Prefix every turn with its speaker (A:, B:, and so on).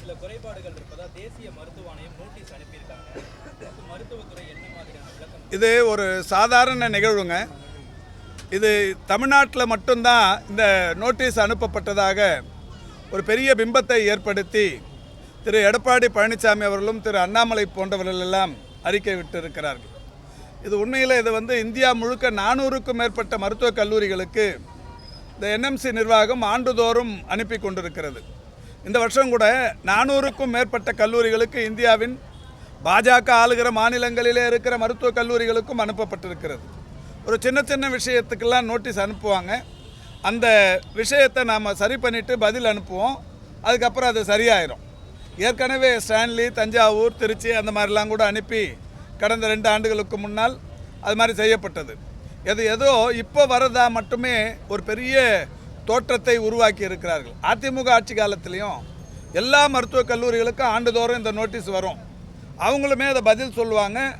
A: சில குறைபாடுகள் இருப்பதா தேசிய மருத்துவ ஆணையம் நோட்டீஸ் அனுப்பியிருக்காங்க மருத்துவத்துறை என்ன மாதிரியான விளக்கம்
B: இது ஒரு சாதாரண நிகழ்வுங்க. இது தமிழ்நாட்டில் மட்டும்தான் இந்த நோட்டீஸ் அனுப்பப்பட்டதாக ஒரு பெரிய பிம்பத்தை ஏற்படுத்தி திரு எடப்பாடி பழனிசாமி அவர்களும் திரு அண்ணாமலை போன்றவர்கள் எல்லாம் அறிக்கை விட்டிருக்கிறார்கள். இது உண்மையில் இது வந்து இந்தியா முழுக்க நானூறுக்கும் மேற்பட்ட மருத்துவக் கல்லூரிகளுக்கு இந்த என்எம்சி நிர்வாகம் ஆண்டுதோறும் அனுப்பி கொண்டிருக்கிறது. இந்த வருஷம் கூட நானூறுக்கும் மேற்பட்ட கல்லூரிகளுக்கு இந்தியாவின் பாஜக ஆளுகிற மாநிலங்களிலே இருக்கிற மருத்துவக் கல்லூரிகளுக்கும் அனுப்பப்பட்டிருக்கிறது. ஒரு சின்ன சின்ன விஷயத்துக்கெல்லாம் நோட்டீஸ் அனுப்புவாங்க. அந்த விஷயத்தை நாம் சரி பண்ணிவிட்டு பதில் அனுப்புவோம். அதுக்கப்புறம் அது சரியாயிரும். ஏற்கனவே ஸ்டான்லி தஞ்சாவூர் திருச்சி அந்த மாதிரிலாம் கூட அனுப்பி கடந்த ரெண்டு ஆண்டுகளுக்கு முன்னால் அது மாதிரி செய்யப்பட்டது. எது ஏதோ இப்போ வரதா மட்டுமே ஒரு பெரிய தோற்றத்தை உருவாக்கி இருக்கிறார்கள். அதிமுக ஆட்சி காலத்திலையும் எல்லா மருத்துவக் கல்லூரிகளுக்கும் ஆண்டுதோறும் இந்த நோட்டீஸ் வரும். அவங்களுமே அதை பதில் சொல்லுவாங்க.